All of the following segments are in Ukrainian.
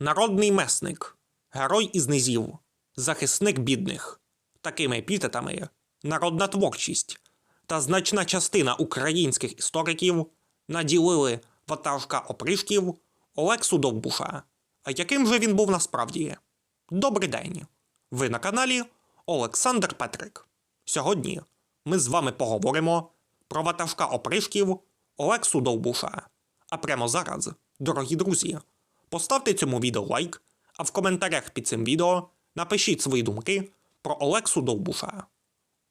Народний месник, герой із низів, захисник бідних. Такими епітетами народна творчість та значна частина українських істориків наділили ватажка опришків Олексу Довбуша. А яким же він був насправді? Добрий день! Ви на каналі Олександр Петрик. Сьогодні ми з вами поговоримо про ватажка опришків Олексу Довбуша. А прямо зараз, дорогі друзі, поставте цьому відео лайк, а в коментарях під цим відео напишіть свої думки про Олексу Довбуша.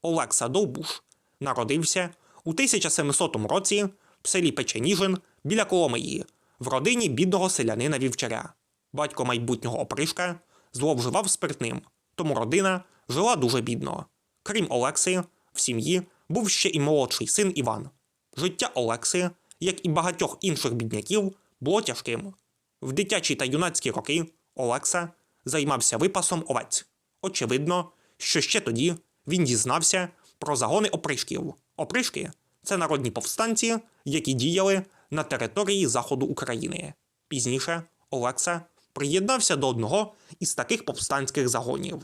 Олекса Довбуш народився у 1700 році в селі Печеніжин біля Коломиї в родині бідного селянина вівчаря. Батько майбутнього опришка зловживав спиртним, тому родина жила дуже бідно. Крім Олекси, в сім'ї був ще і молодший син Іван. Життя Олекси, як і багатьох інших бідняків, було тяжким. В дитячі та юнацькі роки Олекса займався випасом овець. Очевидно, що ще тоді він дізнався про загони опришків. Опришки це народні повстанці, які діяли на території заходу України. Пізніше Олекса приєднався до одного із таких повстанських загонів.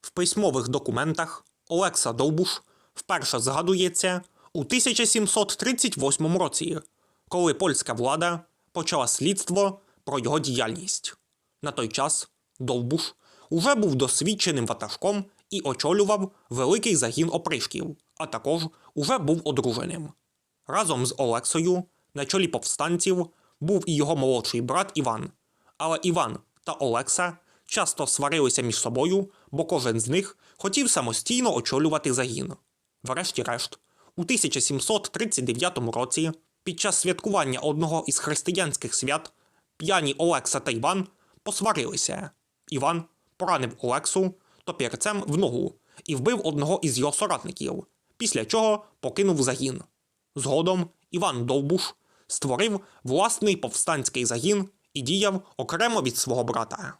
В письмових документах Олекса Довбуш вперше згадується у 1738 році, коли польська влада почала слідство про його діяльність. На той час Довбуш уже був досвідченим ватажком і очолював великий загін опришків, а також уже був одруженим. Разом з Олексою на чолі повстанців був і його молодший брат Іван. Але Іван та Олекса часто сварилися між собою, бо кожен з них хотів самостійно очолювати загін. Врешті-решт, у 1739 році, під час святкування одного із християнських свят, п'яні Олекса та Іван посварилися. Іван поранив Олексу топірцем в ногу і вбив одного із його соратників, після чого покинув загін. Згодом Іван Довбуш створив власний повстанський загін і діяв окремо від свого брата.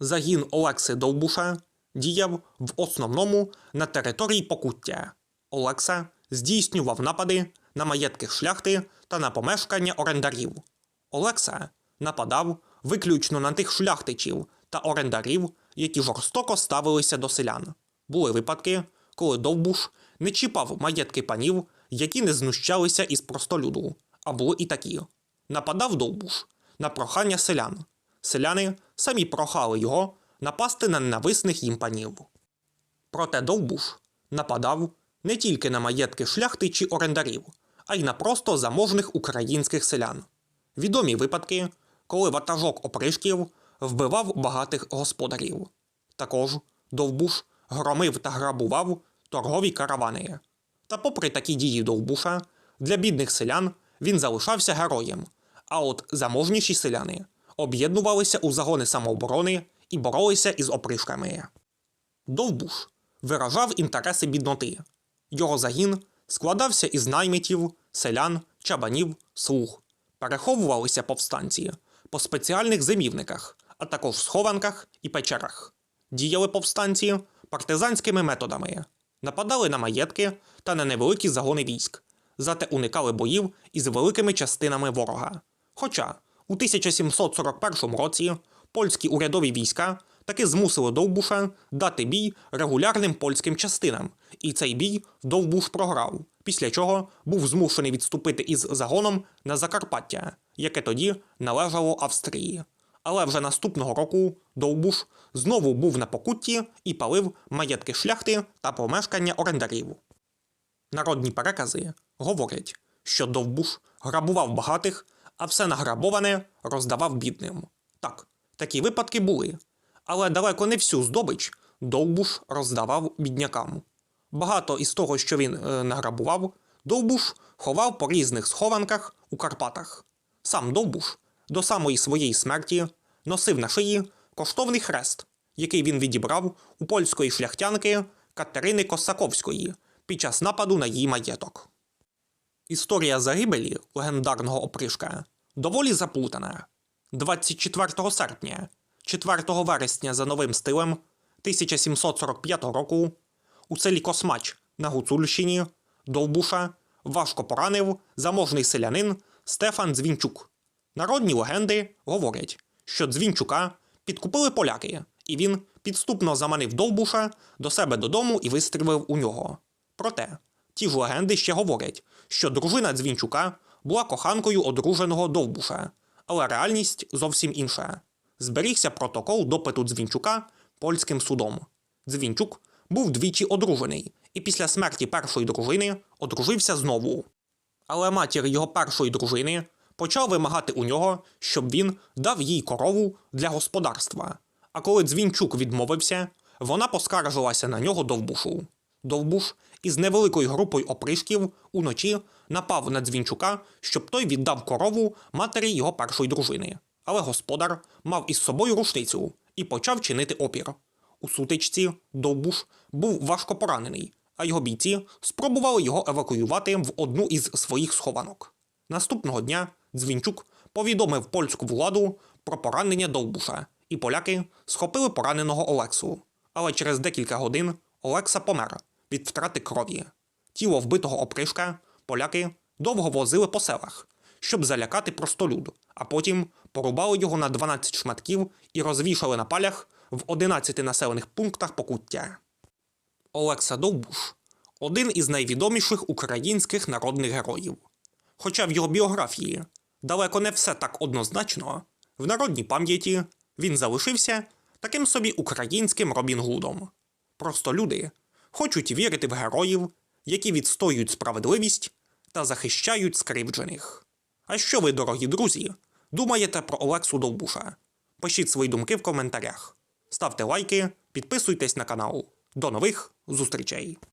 Загін Олекси Довбуша діяв в основному на території Покуття. Олекса здійснював напади на маєтки шляхти та на помешкання орендарів. Олекса нападав виключно на тих шляхтичів та орендарів, які жорстоко ставилися до селян. Були випадки, коли Довбуш не чіпав маєтки панів, які не знущалися із простолюду, а були і такі. Нападав Довбуш на прохання селян. Селяни самі прохали його напасти на ненависних їм панів. Проте Довбуш нападав не тільки на маєтки шляхти чи орендарів, а й на просто заможних українських селян. Відомі випадки, коли ватажок опришків вбивав багатих господарів. Також Довбуш громив та грабував торгові каравани. Та попри такі дії Довбуша, для бідних селян він залишався героєм, а от заможніші селяни об'єднувалися у загони самооборони і боролися із опришками. Довбуш виражав інтереси бідноти. Його загін складався із наймитів, селян, чабанів, слуг. Переховувалися повстанці по спеціальних зимівниках, а також схованках і печерах. Діяли повстанці партизанськими методами, нападали на маєтки та на невеликі загони військ, зате уникали боїв із великими частинами ворога. Хоча у 1741 році польські урядові війська таки змусили Довбуша дати бій регулярним польським частинам, і цей бій Довбуш програв, після чого був змушений відступити із загоном на Закарпаття, яке тоді належало Австрії. Але вже наступного року Довбуш знову був на покутті і палив маєтки шляхти та помешкання орендарів. Народні перекази говорять, що Довбуш грабував багатих, а все награбоване роздавав бідним. Так, такі випадки були, але далеко не всю здобич Довбуш роздавав біднякам. Багато із того, що він е, награбував, Довбуш ховав по різних схованках у Карпатах. Сам Довбуш до самої своєї смерті носив на шиї коштовний хрест, який він відібрав у польської шляхтянки Катерини Косаковської під час нападу на її маєток. Історія загибелі легендарного опришка доволі заплутана. 24 серпня, 4 вересня за новим стилем 1745 року у селі Космач на Гуцульщині Довбуша важко поранив заможний селянин Стефан Дзвінчук. Народні легенди говорять, що Дзвінчука підкупили поляки, і він підступно заманив Довбуша до себе додому і вистрілив у нього. Проте, ті ж легенди ще говорять, що дружина Дзвінчука була коханкою одруженого Довбуша, але реальність зовсім інша. Зберігся протокол допиту Дзвінчука польським судом. Дзвінчук був двічі одружений і після смерті першої дружини одружився знову. Але матір його першої дружини почав вимагати у нього, щоб він дав їй корову для господарства. А коли Дзвінчук відмовився, вона поскаржилася на нього Довбушу. Довбуш із невеликою групою опришків уночі напав на Дзвінчука, щоб той віддав корову матері його першої дружини. Але господар мав із собою рушницю і почав чинити опір. У сутичці Довбуш був важко поранений, а його бійці спробували його евакуювати в одну із своїх схованок. Наступного дня Дзвінчук повідомив польську владу про поранення Довбуша, і поляки схопили пораненого Олексу. Але через декілька годин Олекса помер від втрати крові. Тіло вбитого опришка поляки довго возили по селах, щоб залякати простолюд, а потім порубали його на 12 шматків і розвішали на палях в 11 населених пунктах Покуття. Олекса Довбуш один із найвідоміших українських народних героїв. Хоча в його біографії далеко не все так однозначно, в народній пам'яті він залишився таким собі українським Робін Гудом. Просто люди хочуть вірити в героїв, які відстоюють справедливість та захищають скривджених. А що ви, дорогі друзі, думаєте про Олексу Довбуша? Пишіть свої думки в коментарях. Ставте лайки, підписуйтесь на канал. До нових зустрічей!